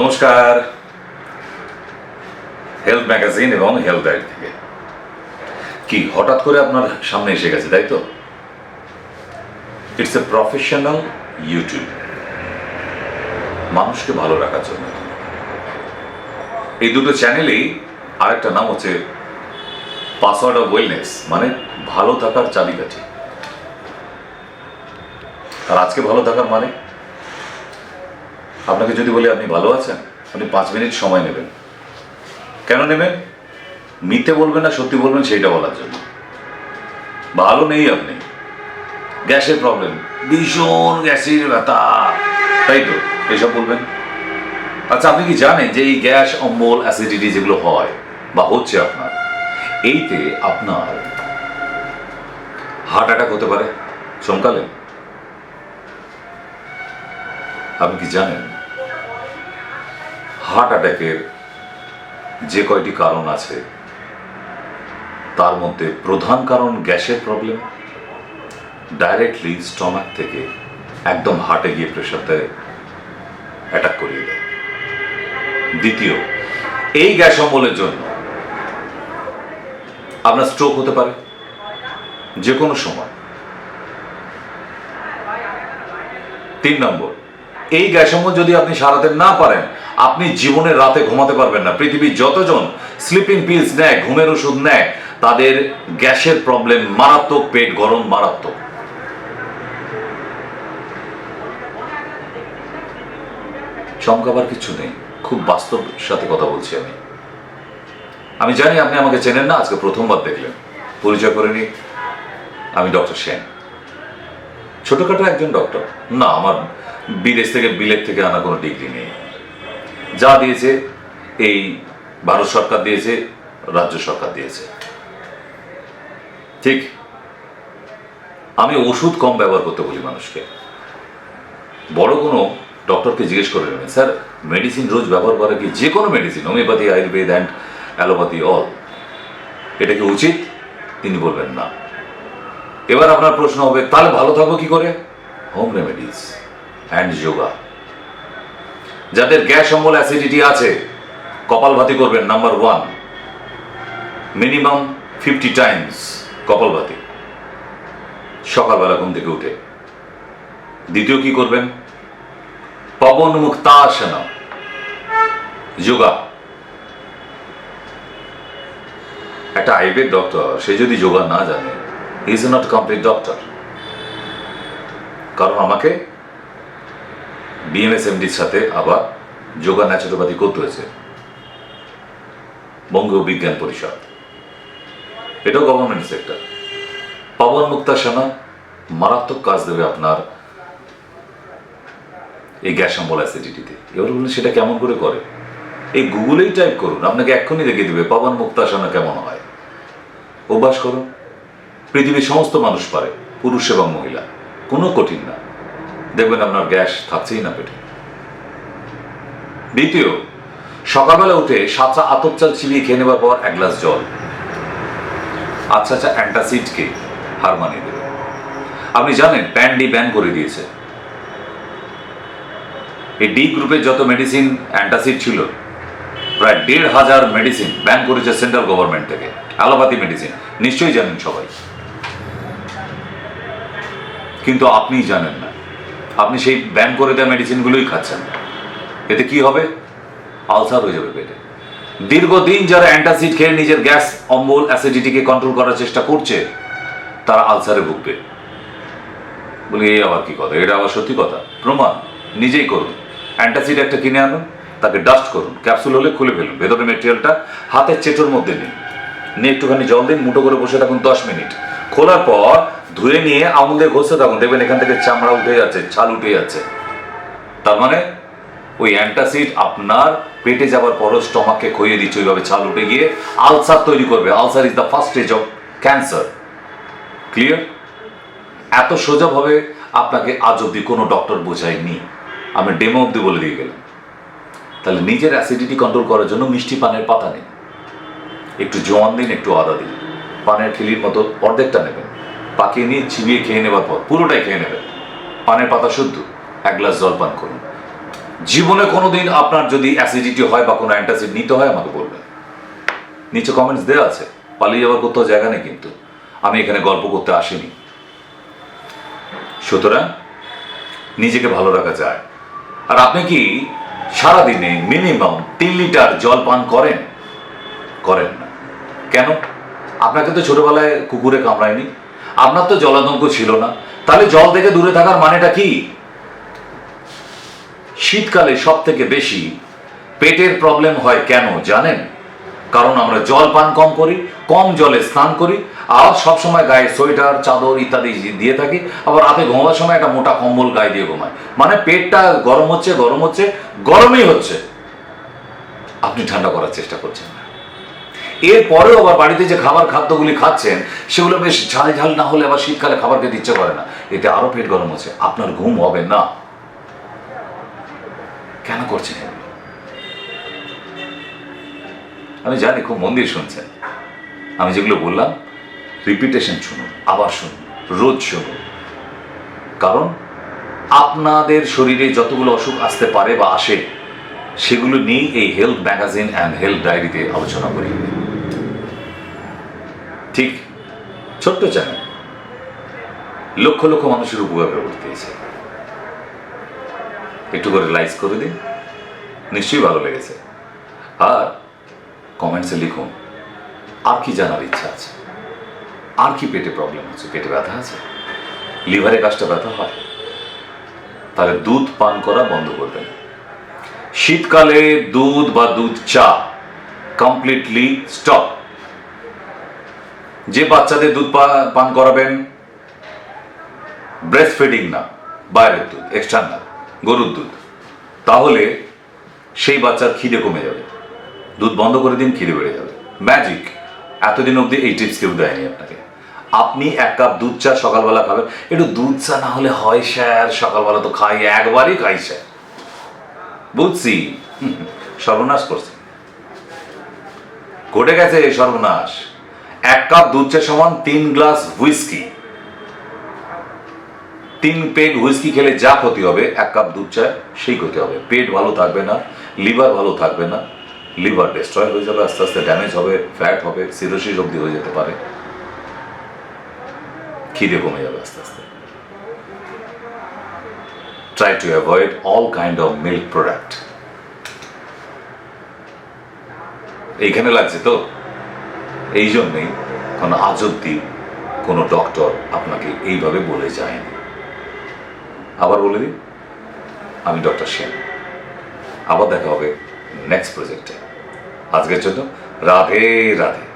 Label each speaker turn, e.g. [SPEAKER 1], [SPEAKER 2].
[SPEAKER 1] নমস্কার। Health magazine এবং health diet থেকে। কি, হঠাৎ করে আপনার সামনে এসে গেছে, তাই তো? ইটস এ প্রফেশনাল ইউটিউব মানুষকে ভালো রাখার জন্য। এই দুটো চ্যানেলেই আরেকটা নাম হচ্ছে পাসওয়ার্ড অফ ওয়েলনেস মানে ভালো থাকার চাবিকাঠি। আর আজকে ভালো থাকার মানে? আপনাকে যদি বলি আপনি ভালো আছেন, আপনি পাঁচ মিনিট সময় নেবেন। কেন নেবেন? মিথ্যে বলবেন না, সত্যি বলবেন, সেইটা বলার জন্য। ভালো নেই আপনি। গ্যাসের প্রবলেম ভীষণ গ্যাসের ব্যথা। তাই তো? এইসব বলবেন? আচ্ছা আপনি কি জানেন যে এই গ্যাস, অম্বল অ্যাসিডিটি যেগুলো হয়, বা হচ্ছে আপনার, এইতে আপনার হার্ট অ্যাটাক হতে পারে চমকালেন আপনি কি জানেন? হার্ট অ্যাটাকের যে কয়টি কারণ আছে, তার মধ্যে প্রধান কারণ গ্যাসের প্রবলেম ডাইরেক্টলি স্টমাক থেকে একদম হার্টে গিয়ে প্রেশার দেয় অ্যাটাক করিয়ে দেয়। দ্বিতীয়, এই গ্যাস অম্বলের জন্য আপনার স্ট্রোক হতে পারে যে কোনো সময়। তিন নম্বর এই গ্যাস যদি আপনি সারাতে না পারেন, আপনি জীবনে রাতে ঘুমাতে পারবেন না। পৃথিবীর যতজন স্লিপিং পিলস নেয়, ঘুমের ওষুধ নেয়, তাদের গ্যাসের প্রবলেম মারাত্মক, পেট গরম মারাত্মক। চমকাবার কিছু নেই। খুব বাস্তব সাথে কথা বলছি আমি। আমি জানি আপনি আমাকে চেনেন না, আজকে প্রথমবার দেখলেন। পরিচয় করে নি আমি ডক্টর সেন। ছোটখাটো একজন ডক্টর। না, আমার বিদেশ থেকে, বিলেত থেকে আনা কোনো ডিগ্রি নেই। যা দিয়েছে এই ভারত সরকার দিয়েছে, রাজ্য সরকার দিয়েছে। ঠিক? আমি ওষুধ কম ব্যবহার করতে বলি মানুষকে। বড় কোনো ডক্টরকে জিজ্ঞেস করে নেবেন, স্যার মেডিসিন রোজ ব্যবহার করা কি যে কোনো medicine homeopathy Ayurveda and allopathy all এটা কি উচিত? তিনি বলবেন না। এবার আপনার প্রশ্ন হবে, তাহলে ভালো থাকব কি করে? Home remedies and yoga. যাদের গ্যাস অম্বল অ্যাসিডিটি আছে, কপালভাতি করবেন number one. Minimum fifty times kapalbhati. সকালবেলা ঘুম থেকে উঠে। দ্বিতীয় কি করবেন? পবন মুক্তাসনা যোগা। একটা আইবের ডক্টর, সে যদি যোগা না জানে ইজ নট কমপ্লিট ডক্টর কারণ আমাকে বিএমএস এমডির সাথে আবার যোগা ন্যাচুরোপ্যাথি করতে হয়েছে। বঙ্গীয় বিজ্ঞান পরিষদ। এটাও গভর্নমেন্ট সেক্টর পবন মুক্তাসনা মারাত্মক কাজ দেবে আপনার এই গ্যাস অম্বল অ্যাসিডিটিতে এবার বলুন সেটা কেমন করে করে? এই গুগলেই টাইপ করুন, আপনাকে এক্ষুনি দেখিয়ে দেবে পবন মুক্তাসনা কেমন হয়। অভ্যাস করুন। পৃথিবীর সমস্ত মানুষ পারে, পুরুষ এবং মহিলা। কোনো কঠিন না। দেখবেন আপনার গ্যাস থাকছেই না পেটে। দ্বিতীয়, সকালবেলা উঠে সাতটা আতপ চাল চিবিয়ে খেয়ে নেবার পর এক গ্লাস জল। আচ্ছা আচ্ছা অ্যান্টাসিডকে হার মানিয়ে দেবে। আপনি জানেন প্যান্ডি ব্যান করে দিয়েছে। এই ডি গ্রুপের যত মেডিসিন অ্যান্টাসিড ছিল, প্রায় দেড় হাজার মেডিসিন ব্যান করেছে সেন্ট্রাল গভর্নমেন্ট থেকে। অ্যালোপ্যাথি মেডিসিন নিশ্চয়ই জানেন সবাই। কিন্তু আপনি জানেন না। আপনি সেই ব্যান করে দেওয়া মেডিসিনগুলোই খাচ্ছেন। এতে কি হবে? আলসার হয়ে যাবে পেটে। দীর্ঘদিন যারা অ্যান্টাসিড খেয়ে নিজের গ্যাস, অম্বল অ্যাসিডিটিকে কন্ট্রোল করার চেষ্টা করছে, তারা আলসারে ভুগবে। বলি, এই আবার কি কথা? এটা আবার সত্যি কথা? প্রমাণ? নিজেই করুন। অ্যান্টাসিড একটা কিনে আনুন, তাকে ডাস্ট করুন ক্যাপসুল হলে খুলে ফেলুন। ভেতরের মেটেরিয়ালটা হাতের চেটোর মধ্যে নিন। নিয়ে একটুখানি জল দিন, মুঠো করে বসে থাকুন দশ মিনিট। খোলার পর ধুয়ে নিয়ে আঙুল দিয়ে ঘষতে থাকুন। দেখবেন এখান থেকে চামড়া উঠে যাচ্ছে, ছাল উঠে যাচ্ছে। তার মানে ওই অ্যান্টাসিড আপনার পেটে যাওয়ার পরও স্টমাককে খইয়ে দিচ্ছে। ওইভাবে ছাল উঠে গিয়ে আলসার তৈরি করবে। Ulcer is the first stage of cancer. Clear? এত সোজাভাবে আপনাকে আজ অব্দি কোনো ডক্টর বোঝায়নি। আমি ডেমো অব্দি বলে দিয়ে গেলাম। তাহলে নিজের অ্যাসিডিটি কন্ট্রোল করার জন্য মিষ্টি পানের পাতা নিন। একটু জোয়ান দিন, একটু আদা দিন। পানের খিলির মতো অর্ধেকটা নেবেন। পাকিয়ে নিয়ে চিবিয়ে খেয়ে নেবার পর পুরোটাই খেয়ে নেবেন। পানের পাতা শুদ্ধ, এক গ্লাস জল পান করুন। জীবনে কোনোদিন আপনার যদি অ্যাসিডিটি হয় বা কোনো অ্যান্টাসিড নিতে হয়, আমাকে বলবেন। নিচে কমেন্টস দেওয়া আছে। পালিয়ে যাওয়ার কোথাও জায়গা নেই কিন্তু। আমি এখানে গল্প করতে আসিনি। সুতরাং নিজেকে ভালো রাখা যায়। আর আপনি কি সারাদিনে মিনিমাম তিন লিটার জল পান করেন? করেন না। কেন? আপনাকে তো ছোটবেলায় কুকুরে কামড়ায়নি। আপনার তো জলাতঙ্ক ছিল না। তাহলে জল থেকে দূরে থাকার মানেটা কি? শীতকালে সব থেকে বেশি পেটের প্রবলেম হয় কেন জানেন? কারণ আমরা জল পান কম করি, কম জলে স্নান করি, আর সবসময় গায়ে সোয়েটার, চাদর ইত্যাদি দিয়ে থাকি, আবার রাতে ঘুমাবার সময় একটা মোটা কম্বল গায়ে দিয়ে ঘুমায় মানে পেটটা গরম হচ্ছে গরম হচ্ছে, গরমই হচ্ছে। আপনি ঠান্ডা করার চেষ্টা করছেন। এরপরেও আবার বাড়িতে যে খাবার খাদ্যগুলি খাচ্ছেন, সেগুলো বেশ ঝাল ঝাল না হলে আবার শীতকালে খাবার খেতে ইচ্ছে করে না। এতে আরও পেট গরম হচ্ছে। আপনার ঘুম হবে না। কেন করছেন? আমি জানি খুব মন দিয়ে শুনছেন। আমি যেগুলো বললাম রিপিটেশন শুনুন, আবার শুনুন, রোজ শুনুন। কারণ আপনাদের শরীরে যতগুলো অসুখ আসতে পারে বা আসে, সেগুলো নিয়েই এই হেলথ ম্যাগাজিন অ্যান্ড হেলথ ডায়েরিতে আলোচনা করি। ঠিক ছোট্ট চ্যানেল। লক্ষ লক্ষ মানুষের উপকার করে দিয়েছে একটু করে লাইক করে দিন। নিশ্চয়ই ভালো লেগেছে। আর কমেন্টসে লিখুন, আর কি জানার ইচ্ছা আছে? আর কি পেটে প্রবলেম হচ্ছে? পেটে ব্যথা আছে? লিভারে কাজটা ব্যথা হয়? তাহলে দুধ পান করা বন্ধ করবেন। শীতকালে দুধ বা দুধ চা কমপ্লিটলি স্টপ যে বাচ্চাদের দুধ পান করাবেন ব্রেস্ট ফিডিং না, বাইরের দুধ এক্সটার্নাল গরুর দুধ, তাহলে সেই বাচ্চার খিদে কমে যাবে। দুধ বন্ধ করে দিন, খিদে বেড়ে যাবে। ম্যাজিক এতদিন অবধি এই টিপস কেউ দেয়নি আপনাকে। আপনি এক কাপ দুধ চা সকালবেলা খাবেন। একটু দুধ চা না হলে হয় স্যার, সকালবেলা তো খাই, একবারই খাই স্যার। বুঝছি। সর্বনাশ করছে। ঘটে গেছে সর্বনাশ। এক কাপ দুধ চা সমান তিন গ্লাস হুইস্কি। তিন পেট হুইস্কি খেলে যা ক্ষতি হবে, এক কাপ দুধ চা সেই ক্ষতি হবে। পেট ভালো থাকবে না, লিভার ভালো থাকবে না, লিভার ডিস্ট্রয় হয়ে যাবে, আস্তে আস্তে ড্যামেজ হবে ফ্যাট হবে, সিরোসিস অব্দি হয়ে যেতে পারে। খিদে কমে যাবে আস্তে আস্তে। Try to avoid all kind of milk product এইখানে লাগছে তো? এই জন্যেই কোনো আজ অব্দি কোনো ডক্টর আপনাকে এইভাবে বলে যায়নি। আবার বলে দিই, আমি ডক্টর সেন। আবার দেখা হবে নেক্সট প্রজেক্টে আজকের জন্য রাধে রাধে।